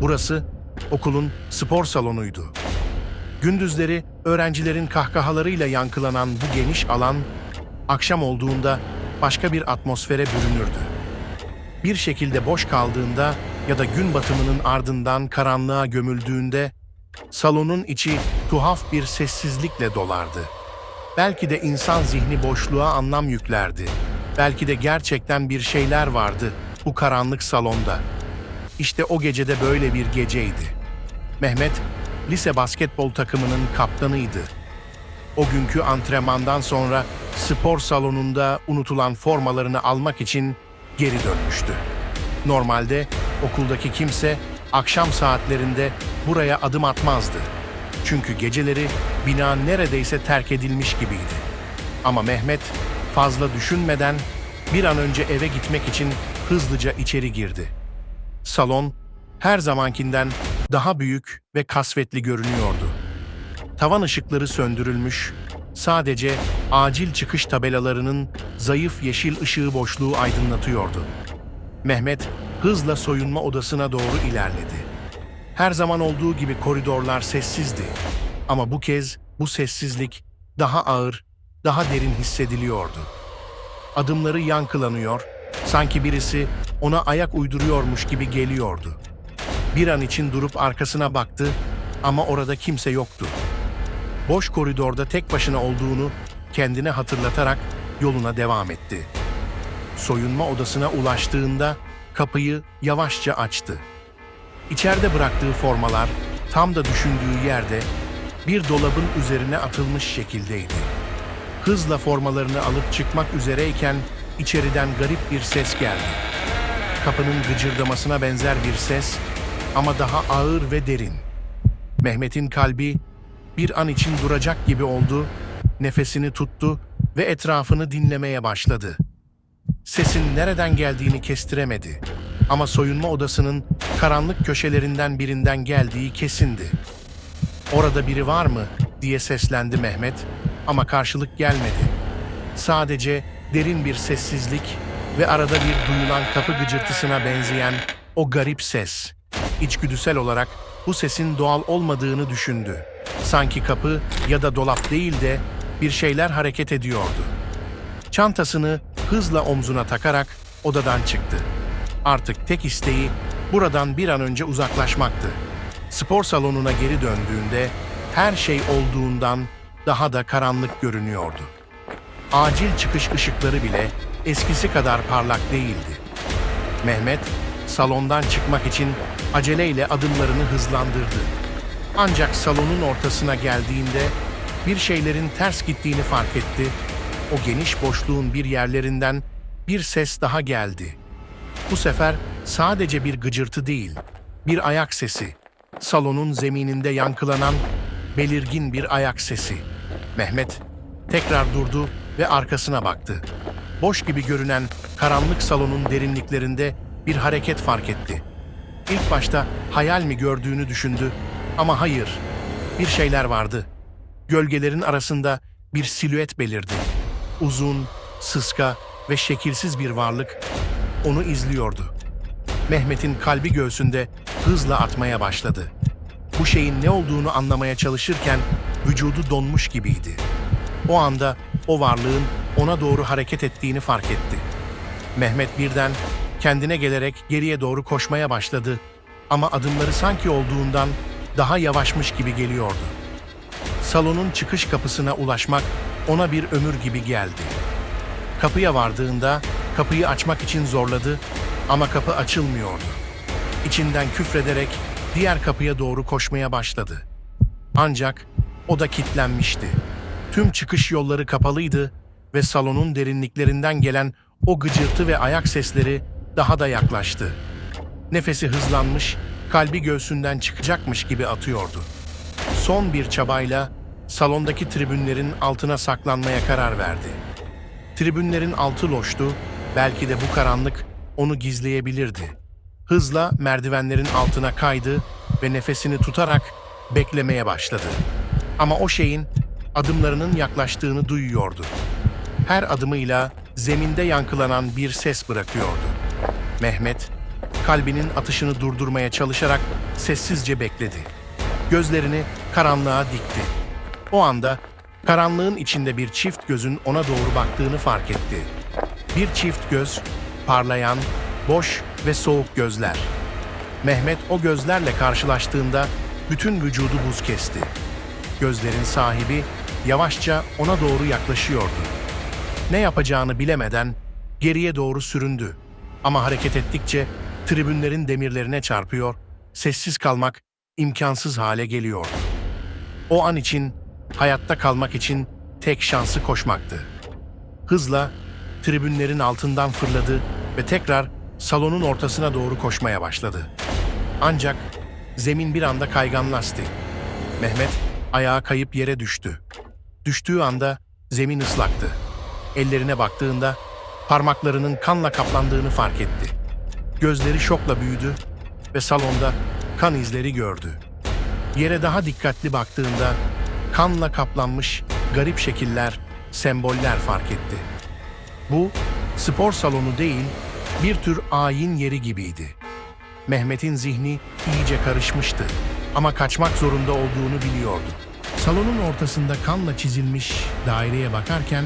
Burası okulun spor salonuydu. Gündüzleri öğrencilerin kahkahalarıyla yankılanan bu geniş alan, akşam olduğunda başka bir atmosfere bürünürdü. Bir şekilde boş kaldığında ya da gün batımının ardından karanlığa gömüldüğünde, salonun içi tuhaf bir sessizlikle dolardı. Belki de insan zihni boşluğa anlam yüklerdi. Belki de gerçekten bir şeyler vardı bu karanlık salonda. İşte o gecede böyle bir geceydi. Mehmet, lise basketbol takımının kaptanıydı. O günkü antrenmandan sonra spor salonunda unutulan formalarını almak için geri dönmüştü. Normalde okuldaki kimse akşam saatlerinde buraya adım atmazdı. Çünkü geceleri bina neredeyse terk edilmiş gibiydi. Ama Mehmet fazla düşünmeden bir an önce eve gitmek için hızlıca içeri girdi. Salon her zamankinden daha büyük ve kasvetli görünüyordu. Tavan ışıkları söndürülmüş, sadece acil çıkış tabelalarının zayıf yeşil ışığı boşluğu aydınlatıyordu. Mehmet hızla soyunma odasına doğru ilerledi. Her zaman olduğu gibi koridorlar sessizdi. Ama bu kez bu sessizlik daha ağır, daha derin hissediliyordu. Adımları yankılanıyor, sanki birisi ona ayak uyduruyormuş gibi geliyordu. Bir an için durup arkasına baktı ama orada kimse yoktu. Boş koridorda tek başına olduğunu kendine hatırlatarak yoluna devam etti. Soyunma odasına ulaştığında kapıyı yavaşça açtı. İçeride bıraktığı formalar tam da düşündüğü yerde bir dolabın üzerine atılmış şekildeydi. Hızla formalarını alıp çıkmak üzereyken içeriden garip bir ses geldi. Kapının gıcırdamasına benzer bir ses ama daha ağır ve derin. Mehmet'in kalbi bir an için duracak gibi oldu, nefesini tuttu ve etrafını dinlemeye başladı. Sesin nereden geldiğini kestiremedi. Ama soyunma odasının karanlık köşelerinden birinden geldiği kesindi. Orada biri var mı diye seslendi Mehmet ama karşılık gelmedi. Sadece derin bir sessizlik ve arada bir duyulan kapı gıcırtısına benzeyen o garip ses. İçgüdüsel olarak bu sesin doğal olmadığını düşündü. Sanki kapı ya da dolap değil de bir şeyler hareket ediyordu. Çantasını hızla omzuna takarak odadan çıktı. Artık tek isteği buradan bir an önce uzaklaşmaktı. Spor salonuna geri döndüğünde her şey olduğundan daha da karanlık görünüyordu. Acil çıkış ışıkları bile eskisi kadar parlak değildi. Mehmet salondan çıkmak için aceleyle adımlarını hızlandırdı. Ancak salonun ortasına geldiğinde bir şeylerin ters gittiğini fark etti. O geniş boşluğun bir yerlerinden bir ses daha geldi. Bu sefer sadece bir gıcırtı değil, bir ayak sesi. Salonun zemininde yankılanan belirgin bir ayak sesi. Mehmet tekrar durdu ve arkasına baktı. Boş gibi görünen karanlık salonun derinliklerinde bir hareket fark etti. İlk başta hayal mi gördüğünü düşündü ama hayır, bir şeyler vardı. Gölgelerin arasında bir silüet belirdi. Uzun, sıska ve şekilsiz bir varlık onu izliyordu. Mehmet'in kalbi göğsünde hızla atmaya başladı. Bu şeyin ne olduğunu anlamaya çalışırken vücudu donmuş gibiydi. O anda o varlığın ona doğru hareket ettiğini fark etti. Mehmet birden kendine gelerek geriye doğru koşmaya başladı ama adımları sanki olduğundan daha yavaşmış gibi geliyordu. Salonun çıkış kapısına ulaşmak ona bir ömür gibi geldi. Kapıya vardığında kapıyı açmak için zorladı ama kapı açılmıyordu. İçinden küfrederek diğer kapıya doğru koşmaya başladı. Ancak o da kilitlenmişti. Tüm çıkış yolları kapalıydı ve salonun derinliklerinden gelen o gıcırtı ve ayak sesleri daha da yaklaştı. Nefesi hızlanmış, kalbi göğsünden çıkacakmış gibi atıyordu. Son bir çabayla salondaki tribünlerin altına saklanmaya karar verdi. Tribünlerin altı loştu, belki de bu karanlık onu gizleyebilirdi. Hızla merdivenlerin altına kaydı ve nefesini tutarak beklemeye başladı. Ama o şeyin adımlarının yaklaştığını duyuyordu. Her adımıyla zeminde yankılanan bir ses bırakıyordu. Mehmet kalbinin atışını durdurmaya çalışarak sessizce bekledi. Gözlerini karanlığa dikti. O anda karanlığın içinde bir çift gözün ona doğru baktığını fark etti. Bir çift göz, parlayan, boş ve soğuk gözler. Mehmet o gözlerle karşılaştığında bütün vücudu buz kesti. Gözlerin sahibi yavaşça ona doğru yaklaşıyordu. Ne yapacağını bilemeden geriye doğru süründü. Ama hareket ettikçe tribünlerin demirlerine çarpıyor, sessiz kalmak imkansız hale geliyordu. O an için, hayatta kalmak için tek şansı koşmaktı. Hızla tribünlerin altından fırladı ve tekrar salonun ortasına doğru koşmaya başladı. Ancak zemin bir anda kayganlaştı. Mehmet ayağa kayıp yere düştü. Düştüğü anda zemin ıslaktı. Ellerine baktığında parmaklarının kanla kaplandığını fark etti. Gözleri şokla büyüdü ve salonda kan izleri gördü. Yere daha dikkatli baktığında kanla kaplanmış garip şekiller, semboller fark etti. Bu spor salonu değil, bir tür ayin yeri gibiydi. Mehmet'in zihni iyice karışmıştı ama kaçmak zorunda olduğunu biliyordu. Salonun ortasında kanla çizilmiş daireye bakarken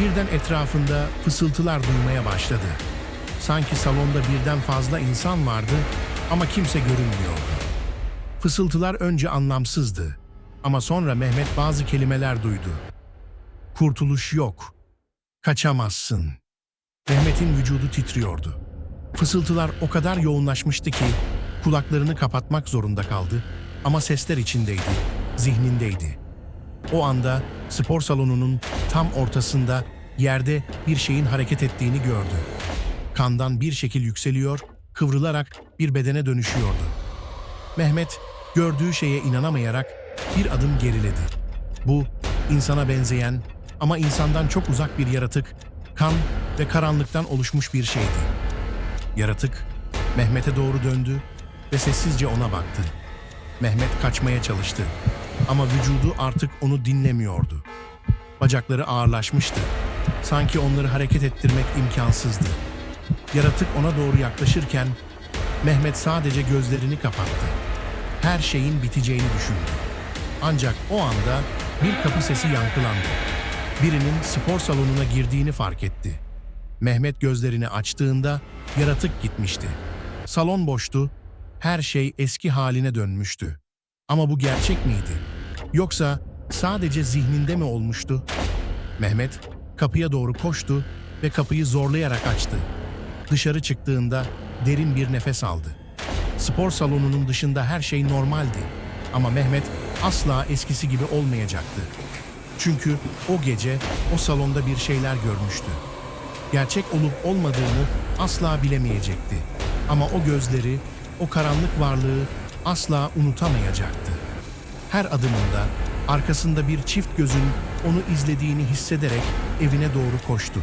birden etrafında fısıltılar duymaya başladı. Sanki salonda birden fazla insan vardı ama kimse görünmüyordu. Fısıltılar önce anlamsızdı ama sonra Mehmet bazı kelimeler duydu. Kurtuluş yok. Kaçamazsın. Mehmet'in vücudu titriyordu. Fısıltılar o kadar yoğunlaşmıştı ki kulaklarını kapatmak zorunda kaldı ama sesler içindeydi, zihnindeydi. O anda spor salonunun tam ortasında yerde bir şeyin hareket ettiğini gördü. Kandan bir şekil yükseliyor, kıvrılarak bir bedene dönüşüyordu. Mehmet gördüğü şeye inanamayarak bir adım geriledi. Bu insana benzeyen ama insandan çok uzak bir yaratık, kan ve karanlıktan oluşmuş bir şeydi. Yaratık Mehmet'e doğru döndü ve sessizce ona baktı. Mehmet kaçmaya çalıştı ama vücudu artık onu dinlemiyordu. Bacakları ağırlaşmıştı. Sanki onları hareket ettirmek imkansızdı. Yaratık ona doğru yaklaşırken Mehmet sadece gözlerini kapattı. Her şeyin biteceğini düşündü. Ancak o anda bir kapı sesi yankılandı. Birinin spor salonuna girdiğini fark etti. Mehmet gözlerini açtığında yaratık gitmişti. Salon boştu, her şey eski haline dönmüştü. Ama bu gerçek miydi? Yoksa sadece zihninde mi olmuştu? Mehmet kapıya doğru koştu ve kapıyı zorlayarak açtı. Dışarı çıktığında derin bir nefes aldı. Spor salonunun dışında her şey normaldi. Ama Mehmet asla eskisi gibi olmayacaktı. Çünkü o gece o salonda bir şeyler görmüştü. Gerçek olup olmadığını asla bilemeyecekti. Ama o gözleri, o karanlık varlığı asla unutamayacaktı. Her adımında arkasında bir çift gözün onu izlediğini hissederek evine doğru koştu.